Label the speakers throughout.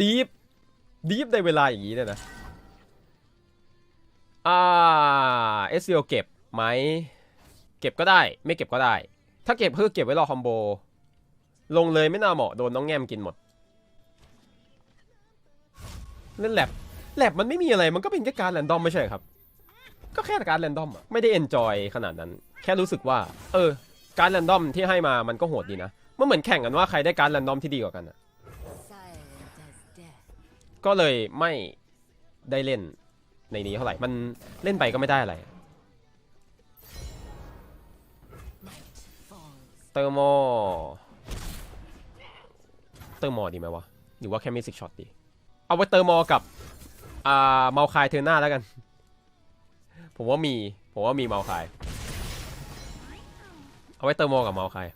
Speaker 1: ดีฟดีฟในเวลาอย่างนี้เนี่ยนะ อ่าเอสซีเก็บไหม เก็บก็ได้ ไม่เก็บก็ได้ ถ้าเก็บเพื่อเก็บไว้รอคอมโบ ลงเลยไม่น่าเหมาะโดนน้องแง้มกินหมด เล่นแลบแลบมันไม่มีอะไร มันก็เป็นแค่การแรนดอมไม่ใช่ครับ ก็แค่การแรนดอมอะไม่ได้เอนจอยขนาดนั้น แค่รู้สึกว่า เออ การแรนดอมที่ให้มามันก็โหดดีนะ มันเหมือนแข่งกันว่าใครได้การแรนดอมที่ดีกว่ากันอะ ก็เลยไม่ได้เล่นในนี้เท่าไหร่ มันเล่นไปก็ไม่ได้อะไร เตอร์โม เตอร์โมดีไหมวะ หรือว่าแค่มิสิกช็อตดี เอาไว้เตอร์โมกับ อ่า เมาคายเทอร์หน้าแล้วกัน ผมว่ามี ผมว่ามีเมาคาย เอาไว้เตอร์โมกับเมาคาย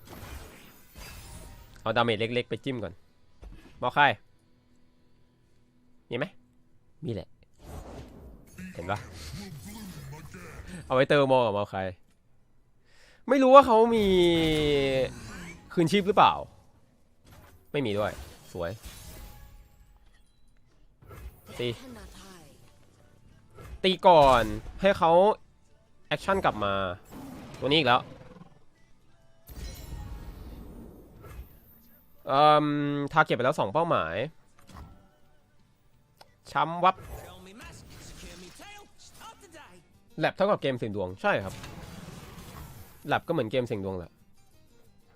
Speaker 1: เอาดาเมจเล็กๆ ไปจิ้มก่อน เมาคาย มีไหมมีแหละ เห็นปะเอาไว้เตอร์โมกับเมาคายไม่รู้ว่าเขามีคืนชีพหรือเปล่า ไม่มีด้วย สวย
Speaker 2: They
Speaker 1: See.
Speaker 2: cannot hide.
Speaker 1: ตีก่อนให้เขาแอคชั่นกลับมา ตัวนี้อีกแล้วเอ่อทาร์เก็ตไปแล้วสองเป้าหมาย ช้ำวับแลบเท่ากับเกมเสียงดวงใช่ครับแลบก็เหมือนเกมเสียงดวงแหละ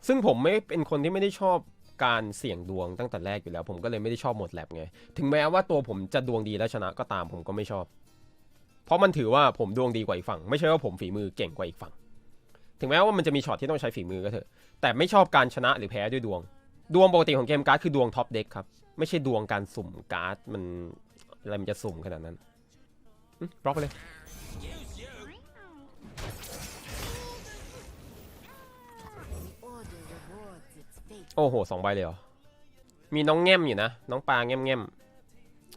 Speaker 1: ซึ่งผมไม่เป็นคนที่ไม่ได้ชอบการเสี่ยงดวงตั้งแต่แรกอยู่แล้ว ผมก็เลยไม่ได้ชอบหมดแลบไง ถึงแม้ว่าตัวผมจะดวงดีและชนะก็ตามผมก็ไม่ชอบ เพราะมันถือว่าผมดวงดีกว่าอีกฝั่ง ไม่ใช่ว่าผมฝีมือเก่งกว่าอีกฝั่ง ถึงแม้ว่ามันจะมีช็อตที่ต้องใช้ฝีมือก็เถอะ แต่ไม่ชอบการชนะหรือแพ้ด้วยดวง ดวงปกติของเกมการ์ดคือดวงท็อปเด็กครับ ไม่ใช่ดวงการสุ่มการ์ดมัน อะไรมันจะสุ่มขนาดนั้นอืมบล็อกไปเลย
Speaker 3: Use you.
Speaker 2: The order rewards its fate.
Speaker 1: โอ้โหสองใบเลยเหรอ มีน้องแง้มอยู่นะ น้องปลาแง้มแง้ม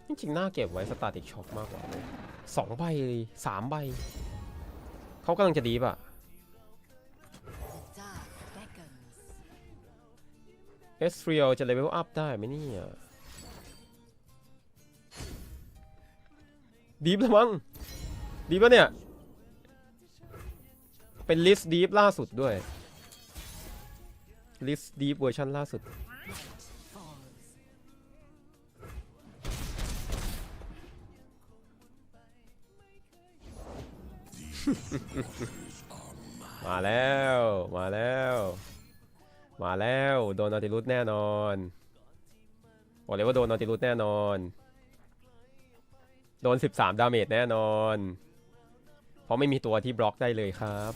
Speaker 1: จริงๆน่าเก็บไว้สตาร์ติกช็อคมากกว่าเลยสองใบเลยสามใบ เขากำลังจะดีป่ะ
Speaker 2: The dark beckons.
Speaker 1: เอสเรียลจะเลเวลอัพได้ไหมเนี่ย ดีฟแล้วมั้งดีป่ะเนี่ย เป็นลิสต์ดีฟล่าสุดด้วยลิสต์ดีฟเวอร์ชันล่าสุด มาแล้ว มาแล้ว มาแล้ว โดนนอติลุสแน่นอนบอกเลยว่าโดนนอติลุสแน่นอน โดน 13 ดาเมจแน่นอน เพราะไม่มีตัวที่บล็อกได้เลยครับ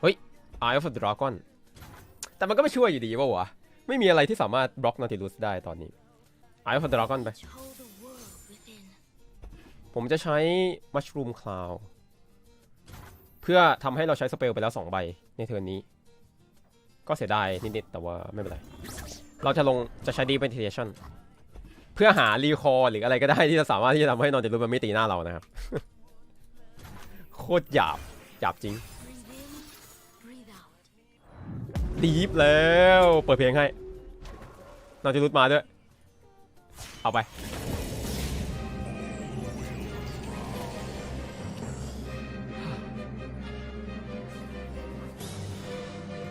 Speaker 1: เฮ้ย Eye of the Dragon แต่มันก็ไม่ช่วยอยู่ดีป่าวะ ไม่มีอะไรที่สามารถบล็อกนอติลุสได้ตอนนี้ Eye of the Dragon ไป ผมจะใช้ Mushroom Cloud เพื่อทำให้เราใช้สเปลไปแล้ว 2 ใบในเทิร์นนี้ ก็เสียดายนิดๆแต่ว่าไม่เป็นไร เราจะลงจะใช้ Deep Penetration เพื่อหารีคอร์หรืออะไรก็ได้ที่จะสามารถที่จะทำให้นอนเดลูมันไม่ตีหน้าเรานะครับ โคตรหยาบหยาบจริง
Speaker 2: Breathe in, breathe out.
Speaker 1: ดีฟแล้ว เปิดเพลงให้นอนจะรุดมาด้วย เอาไป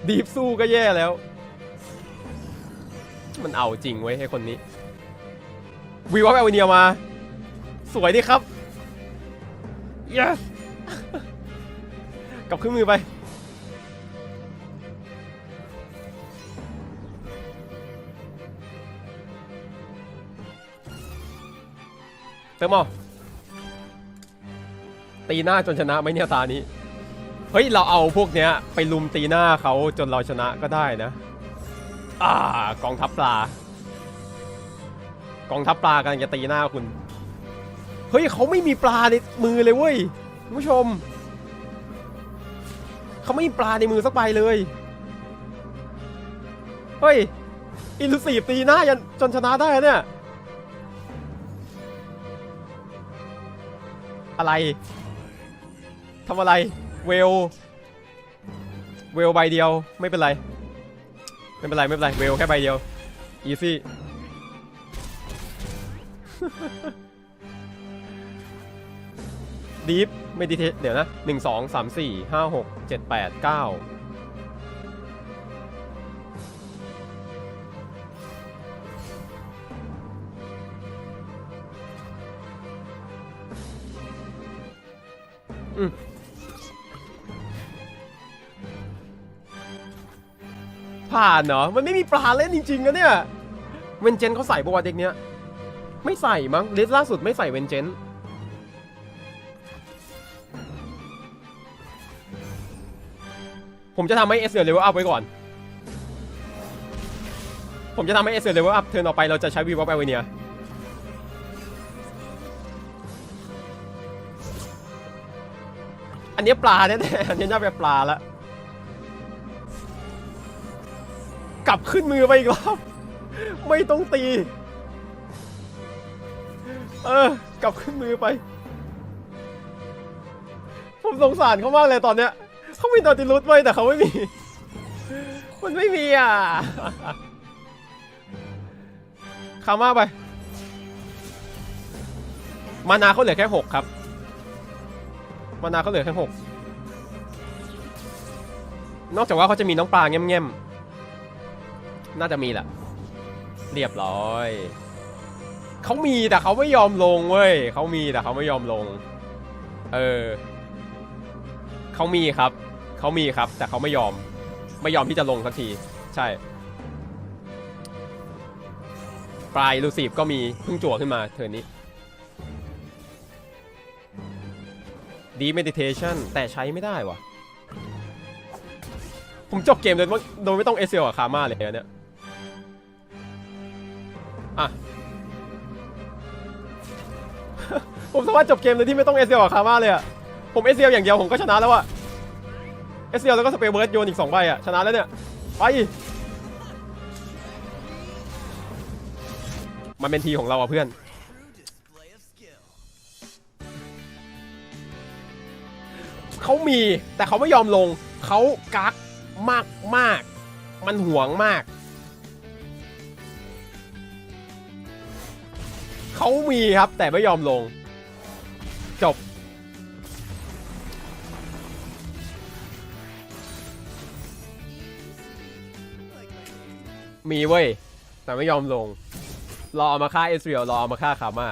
Speaker 1: ดีฟสู้ก็แย่แล้ว มันเอาจริงไว้ให้คนนี้ วีวอฟแอลเนียมา สวยดีครับ yes กลับขึ้นมือไป เติมเอาตีหน้าจนชนะไหมเนี่ยตานี้ เฮ้ย เราเอาพวกเนี้ยไปลุมตีหน้าเขาจนเราชนะก็ได้นะ อ่ากองทัพปลา กองทัพปลากำลังจะตีหน้าคุณ เฮ้ยเขาไม่มีปลาในมือเลยเว้ยคุณผู้ชม เขาไม่มีปลาในมือสักใบเลย เฮ้ย อิลูซีตีหน้ายันจนชนะได้เนี่ย อะไรทำอะไร เวล เวลใบเดียวไม่เป็นไร ไม่เป็นไร ไม่เป็นไร เวลแค่ใบเดียว อีซี่ดีฟไม่ดีเทเดี๋ยวนะหนึ่งสองสามสี่ห้าหกเจ็ดแปดเก้าอืม ผ่านเหรอมันไม่มีปลาเล่นจริงๆนะเนี่ยเวนเจนเขาใส่บวเด็กเนี้ยไม่ใส่มั้งลิสล่าสุดไม่ใส่เวนเจนผมจะทำให้เอสเเลเวลอัพไว้ก่อน ผมจะทำให้เอสเลเวลอัพเทิร์นต่อไปเราจะใช้วีวอลแอเวเนียอันนี้ปลาแน่ๆอันนี้น่าเป็นปลาละ กลับขึ้นมือไปอีกรอบไม่ต้องตี เออ กลับขึ้นมือไป ผมสงสารเขามากเลยตอนเนี้ยเขามีตัวติลุสไว้แต่เขาไม่มี มันไม่มีอะคามาไป มานาเขาเหลือแค่หกครับ มานาเขาเหลือแค่หกนอกจากว่าเขาจะมีน้องปลาเง่มๆ น่าจะมีแหละ เรียบร้อย เขามีแต่เขาไม่ยอมลงเว้ยเขามีแต่เขาไม่ยอมลง เออเขามีครับเขามีครับ แต่เขาไม่ยอม ไม่ยอมที่จะลงสักที ใช่ปลายลูซีฟก็มีเพิ่งจั่วขึ้นมาเทิร์นนี้ดีเมดิเทชันแต่ใช้ไม่ได้วะผมจบเกมโดยไม่โดยไม่ต้องเอเซลกับคาม่าเลยนะเนี่ย อะ ผมสามารถจบเกมโดยที่ไม่ต้องเอเซลกับคาร์มาเลยอะผมเอเซลอย่างเดียวผมก็ชนะแล้วอะเอเซลแล้วก็สเปรย์เบิร์ดโยนอีกสองใบอะชนะแล้วเนี่ย ไปมันเป็นทีของเราอะเพื่อนเขามีแต่เขาไม่ยอมลงเขากักมากมากมันห่วงมาก เขามีครับ แต่ไม่ยอมลง จบ มีเว้ย แต่ไม่ยอมลง รอเอามาฆ่าเอสเรียลรอเอามาฆ่าคาม่า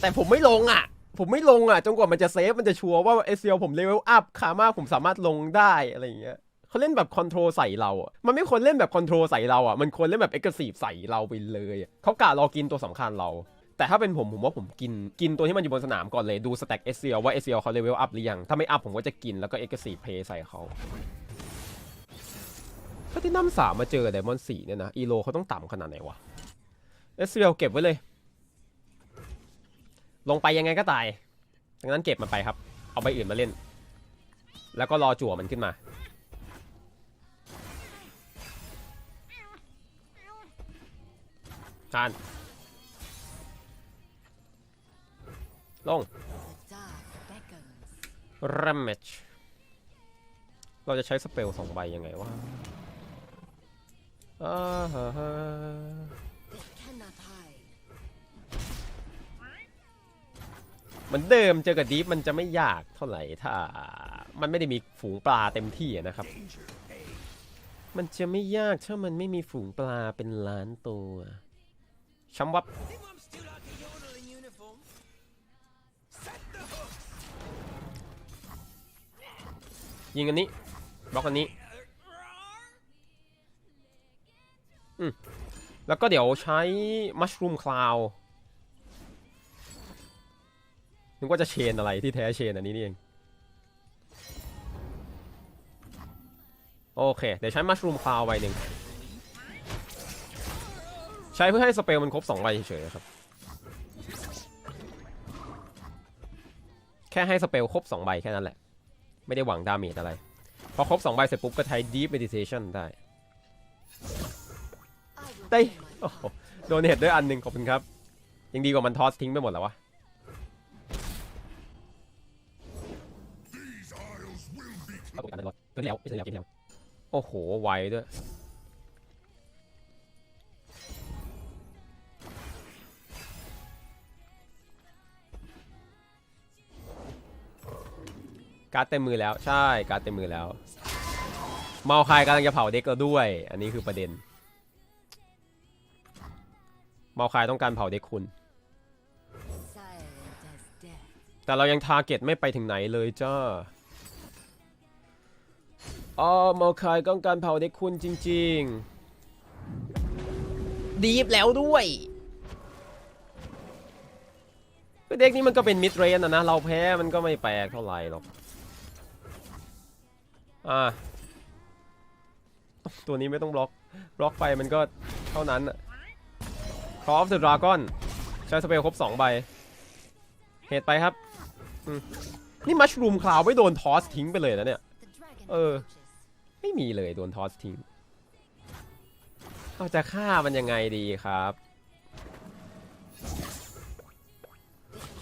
Speaker 1: แต่ผมไม่ลงอะ ผมไม่ลงอะ จนกว่ามันจะเซฟ มันจะชัวร์ว่าเอสเรียลผมเลเวลอัพคาม่าผมสามารถลงได้อะไรอย่างเงี้ยเขาเล่นแบบคอนโทรลใส่เราอะ มันไม่ควรเล่นแบบคอนโทรลใส่เราอะ มันควรเล่นแบบเอ็กซ์ซีฟใส่เราไปเลย เขากะรอกินตัวสำคัญเรา แต่ถ้าเป็นผมผมว่าผมกินกินตัวที่มันอยู่บนสนามก่อนเลยดูสแต็กเอเซียว่าเอเซียเขาเลเวลอัพหรือยัง ถ้าไม่อัพผมก็จะกินแล้วก็เอ็กซ์ซีเพย์ใส่เขาถ้าที่น้ำสามมาเจอไดมอนสี่เนี่ยนะ อีโลเขาต้องต่ำขนาดไหนวะเอสเซียเก็บไว้เลย ลงไปยังไงก็ตายดังนั้นเก็บมันไปครับ เอาใบอื่นมาเล่น แล้วก็รอจั่วมันขึ้นมา ทาน ลง
Speaker 2: The dark beckons.
Speaker 1: แรมเมจเราจะใช้สเปลสองใบยังไงวะอ่าฮะฮะ
Speaker 2: They cannot hide.
Speaker 1: เหมือนเดิมเจอกับดีฟมันจะไม่ยากเท่าไหร่ถ้า มันไม่ได้มีฝูงปลาเต็มที่อะนะครับ มันจะไม่ยากถ้ามันไม่มีฝูงปลาเป็นล้านตัวช้ำวับ ยิงอันนี้บล็อกอันนี้
Speaker 3: Uh, roar.
Speaker 1: แล้วก็เดี๋ยวใช้มัชรูมคลาวนึกว่าจะเชนอะไรที่แท้เชนอันนี้นี่เองโอเค เดี๋ยวใช้มัชรูมคลาวใบหนึ่งใช้เพื่อให้สเปลมันครบ2ใบเฉยๆครับ แค่ให้สเปลครบ2ใบแค่นั้นแหละ ไม่ได้หวังดาเมจอะไร พอครบ2ใบเสร็จปุ๊บก็ใช้ Deep Meditation ได้
Speaker 2: I will
Speaker 1: ได้
Speaker 2: do my
Speaker 1: โอ้โห
Speaker 2: part.
Speaker 1: โดนเห็ดด้วยอันหนึ่งขอบคุณครับ ยังดีกว่ามันทอสทิ้งไปหมดแล้ววะเอาตัวกันเลยตัวที่แล้วไม่ใช่แล้วเกมที่แล้วโอ้โห ไวด้วย การ์ดเต็มมือแล้วใช่การ์ดเต็มมือแล้ว เมาคายกำลังจะเผาเด็กเราด้วย อันนี้คือประเด็น เมาคายต้องการเผาเด็กคุณ
Speaker 2: Silent as death.
Speaker 1: แต่เรายังทาร์เก็ตไม่ไปถึงไหนเลยจ้าอ๋อเมาคายต้องการเผาเด็กคุณจริง ๆ ดีฟแล้วด้วยคือเด็กนี้มันก็เป็นมิดเรนนะนะ เราแพ้มันก็ไม่แปลกเท่าไหร่หรอก อ่า ตัวนี้ไม่ต้องบล็อก บล็อกไปมันก็เท่านั้นอะคอฟเดอะดราก้อน ใช้สเปลครบ 2 ใบ เหตุไปครับ นี่มัชรูมคลาวไม่โดนทอสทิ้งไปเลยนะเนี่ย
Speaker 2: The dragon
Speaker 1: Ờ.
Speaker 2: approaches.
Speaker 1: ไม่มีเลยโดนทอสทิ้ง เราจะฆ่ามันยังไงดีครับ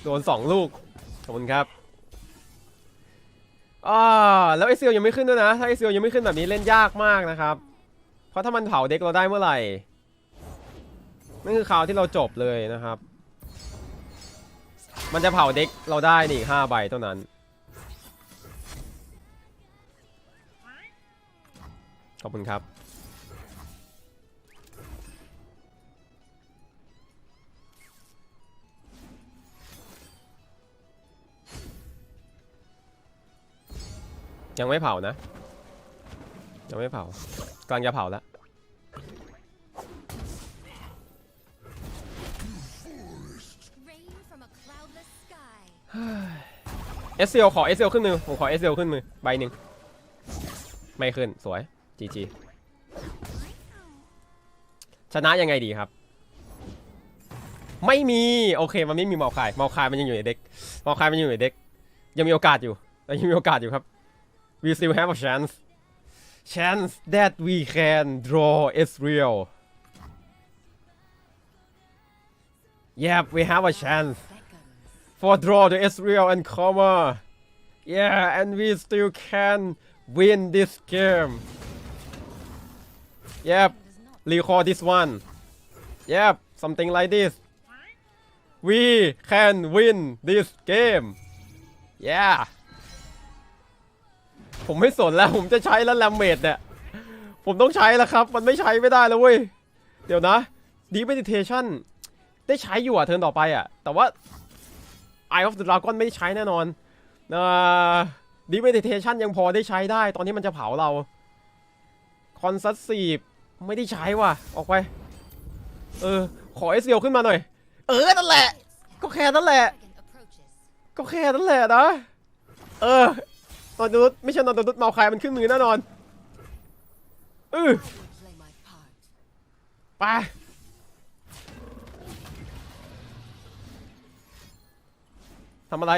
Speaker 1: โดนสองลูก ขอบคุณครับ อ่าแล้วไอเซียวยังไม่ขึ้นด้วยนะ ถ้าไอเซียวยังไม่ขึ้นแบบนี้เล่นยากมากนะครับ เพราะถ้ามันเผาเด็กเราได้เมื่อไหร่นั่นคือข่าวที่เราจบเลยนะครับ มันจะเผาเด็กเราได้นี่ห้าใบเท่านั้น ขอบคุณครับ ยังไม่เผานะ ยังไม่เผากำลังจะเผาแล้ว
Speaker 2: Rain from a cloudless sky.
Speaker 1: เอสเซลขอเอสเซลขึ้นมือ ผมขอเอสเซลขึ้นมือ ใบหนึ่งไม่ขึ้น สวยจีจีชนะยังไงดีครับ ไม่มี โอเค มันไม่มีเมาคายเมาคายมันยังอยู่ในเด็กเมาคายมันยังอยู่ในเด็ก ยังมีโอกาสอยู่ยังมีโอกาสอยู่ครับ we still have a chance chance that we can draw Israel yep we have a chance for draw the Israel and comma. Yeah, and we still can win this game. Yep, recall this one. Yep, something like this. We can win this game. Yeah. ผมไม่สนแล้ว ผมจะใช้แล้วแลมเมดเนี่ย ผมต้องใช้แล้วครับ มันไม่ใช้ไม่ได้แล้วเว้ย เดี๋ยวนะ Deep Meditation ได้ใช้อยู่อะเทิร์นต่อไปอะ แต่ว่า Eye of the Dragon ไม่ได้ใช้แน่นอนเอ่อ Deep Meditation ยังพอได้ใช้ได้ ตอนนี้มันจะเผาเรา Consussive ไม่ได้ใช้ว่ะ ออกไป เออ ขอเอสเขึ้นมาหน่อย เออ นั่นแหละ ก็แค่นั้นแหละ ก็แค่นั้นแหละนะ เออ นอนนุษไม่ใช่นอนนุษเมาคายมันขึ้นมือแน่นอนเออไปทำอะไร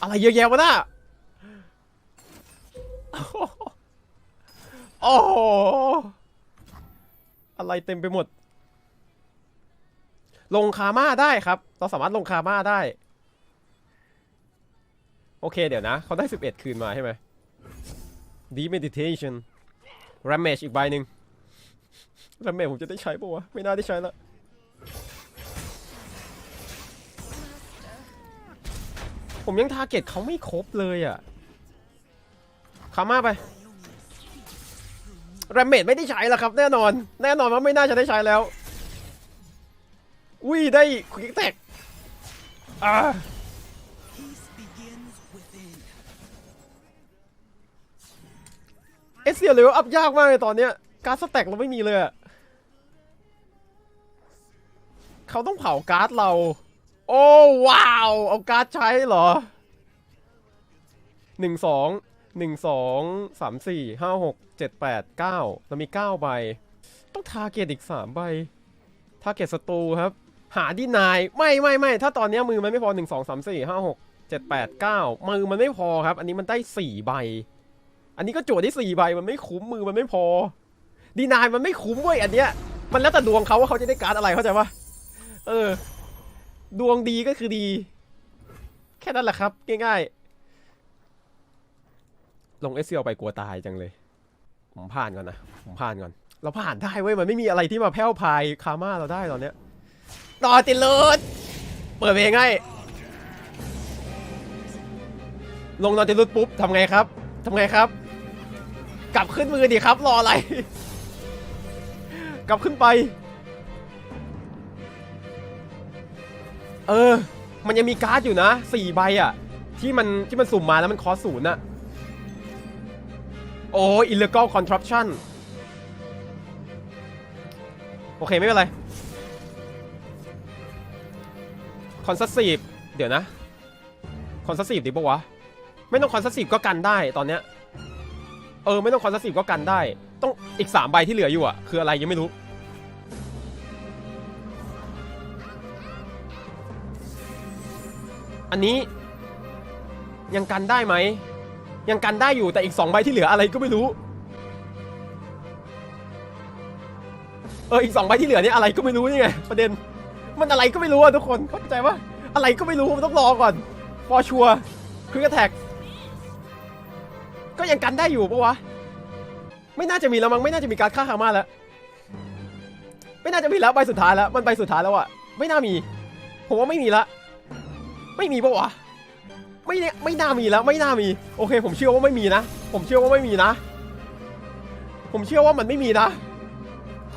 Speaker 1: อะไรเยอะแยะวะน่ะโอ้โหอะไรเต็มไปหมด ลงคาม่าได้ครับ เราสามารถลงคาม่าได้ โอเคเดี๋ยวนะ เขาได้ 11 คืนมาใช่ไหม Deep Meditation Ramage อีกใบหนึ่งแล้วแม่ผมจะได้ใช้ปะวะ ไม่น่าได้ใช้ละผมยังทาร์เก็ตเขาไม่ครบเลยอะคาม่าไปแรมเมดไม่ได้ใช้แล้วครับ แน่นอน แน่นอนว่าไม่น่าจะได้ใช้แล้ว อุ้ยได้ควิกแท็กอ่า เอสเซียเลเวลอัพยากมากเลยตอนเนี้ย การสแต็กเราไม่มีเลยอะเขาต้องเผาการ์ดเรา โอ้ว้าว เอาการ์ดใช้เหรอหนึ่งสองหนึ่งสองสามสี่ห้าหกเจ็ดแปดเก้าเรามีเก้าใบ ต้องทาเกตอีกสามใบทาเกตศัตรูครับ หาดีนาย ไม่ไม่ไม่ถ้าตอนนี้มือมันไม่พอหนึ่งสองสามสี่ห้าหกเจ็ดแปดเก้ามือมันไม่พอครับ อันนี้มันได้สี่ใบ อันนี้ก็โจทย์ได้สี่ใบมันไม่คุ้มมือมันไม่พอ ดีนายมันไม่คุ้มเว้ยอันเนี้ย มันแล้วแต่ดวงเขาว่าเขาจะได้การ์ดอะไรเข้าใจปะเออ ดวงดีก็คือดี แค่นั้นแหละครับ ง่ายๆ ลงเอสเซียไปกลัวตายจังเลย ผมผ่านก่อนนะผมผ่านก่อน เราผ่านได้เว้ยมันไม่มีอะไรที่มาแพ้วพายคาม่าเราได้ตอนเนี้ยต่อติดลูดเปิดเพลงให้ลงนอนติดลูดปุ๊บทำไงครับทำไงครับ กลับขึ้นมือดิครับ รออะไร กลับขึ้นไป เออ มันยังมีการ์ดอยู่นะสี่ใบอะที่มันที่มันสุ่มมาแล้วมันคอสศูนย์อะโอ้ illegal contraption โอเค ไม่เป็นไร concessive เดี๋ยวนะ concessive ดีปะวะ ไม่ต้อง concessive ก็กันได้ตอนเนี้ย เออไม่ต้อง concessive ก็กันได้ ต้องอีก3ใบที่เหลืออยู่อะคืออะไรยังไม่รู้ อันนี้ยังกันได้ไหม ยังกันได้อยู่แต่อีก2ใบที่เหลืออะไรก็ไม่รู้ เอออีก2ใบที่เหลือนี่อะไรก็ไม่รู้นี่ไงประเด็นมันอะไรก็ไม่รู้อะทุกคนเข้าใจปะอะไรก็ไม่รู้มันต้องรอก่อนฟอชัวคือกระแท็ก ก็ยังกันได้อยู่ปะวะ ไม่น่าจะมีแล้วมั้งไม่น่าจะมีการฆ่าคาม่าแล้ว ไม่น่าจะมีแล้วใบสุดท้ายแล้ว มันใบสุดท้ายแล้วอะไม่น่ามี ผมว่าไม่มีละ ไม่มีปะวะ ไม่เนี่ยไม่น่ามีแล้ว ไม่น่ามี โอเค ผมเชื่อว่าไม่มีนะ ผมเชื่อว่าไม่มีนะ ผมเชื่อว่ามันไม่มีนะ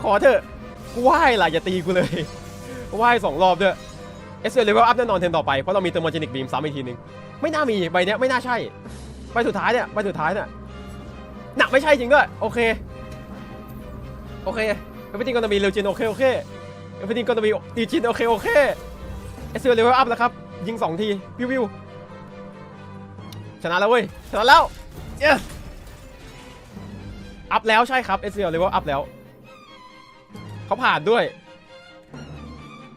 Speaker 1: ขอเถอะกูไหว้ล่ะอย่าตีกูเลยไหว้สองรอบด้วยเอสเอเลเวลอัพแน่นอนเทนต่อไป เพราะเรามีเทอร์โมเจนิกบีมซ้ำอีกทีนึง ไม่น่ามีใบเนี้ยไม่น่าใช่ ใบสุดท้ายเนี่ยใบสุดท้ายเนี่ยหนักไม่ใช่จริงด้วยโอเคโอเคเอฟ r y t ิ n งก็จะมีเรจินโอเคโอเคเอฟ r y t ิ n งก็จะมีดีจินโอเคโอเคเอสเซอร์เลเวลอัพแล้วครับยิงสองทีวิววิวชนะแล้วเว้ยชนะแล้ว yes อัพแล้วใช่ครับเอสเซอร์เลเวลอัพแล้วเขาผ่านด้วย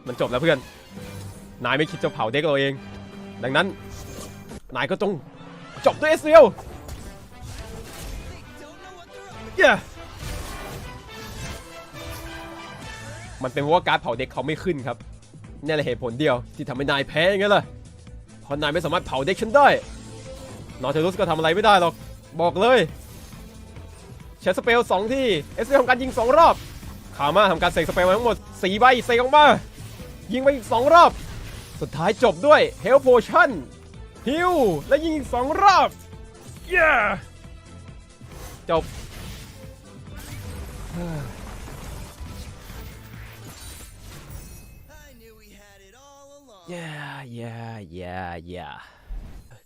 Speaker 1: มันจบแล้วเพื่อน นายไม่คิดจะเผาเด็กเราเอง ดังนั้น นายก็ต้อง จบด้วยเอสเซียลเย้มันเป็นเพราะว่าการดเผาเด็กเขาไม่ขึ้นครับนี่แหละเหตุผลเดียวที่ทำให้นายแพ้ยังไงล่ะเพราะนายไม่สามารถเผาเด็กฉันได้นอเทลุสก็ทำอะไรไม่ได้หรอก บอกเลยใช้สเปลสองที่เอสเซียลทำการยิงสองรอบคามาทำการเสกสเปลมาทั้งหมดสี่ใบเสกออกมายิงไปอีกสองรอบ สุดท้ายจบด้วยเฮลโพชั่น ฮิลและยิงอีกสองรอบเย้จบ
Speaker 3: I knew we had it all along.
Speaker 1: ย่าย่าย่าย่า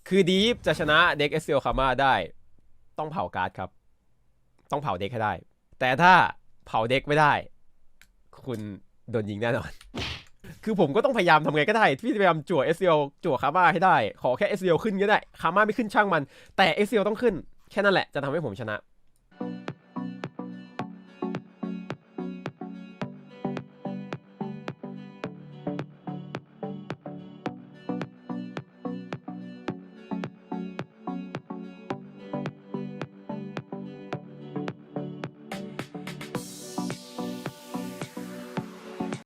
Speaker 1: คือดีฟจะชนะเด็กเอสเซียลคามาได้ ต้องเผาการ์ดครับ ต้องเผาเด็กให้ได้ แต่ถ้าเผาเด็กไม่ได้ คุณโดนยิงแน่นอน คือผมก็ต้องพยายามทำไงก็ได้ที่พยายามจั่วเอสเซียลจั่วคามาให้ได้ ขอแค่เอสเซียลขึ้นก็ได้คามาไม่ขึ้นช่างมัน แต่เอสเซียลต้องขึ้น แค่นั้นแหละจะทำให้ผมชนะ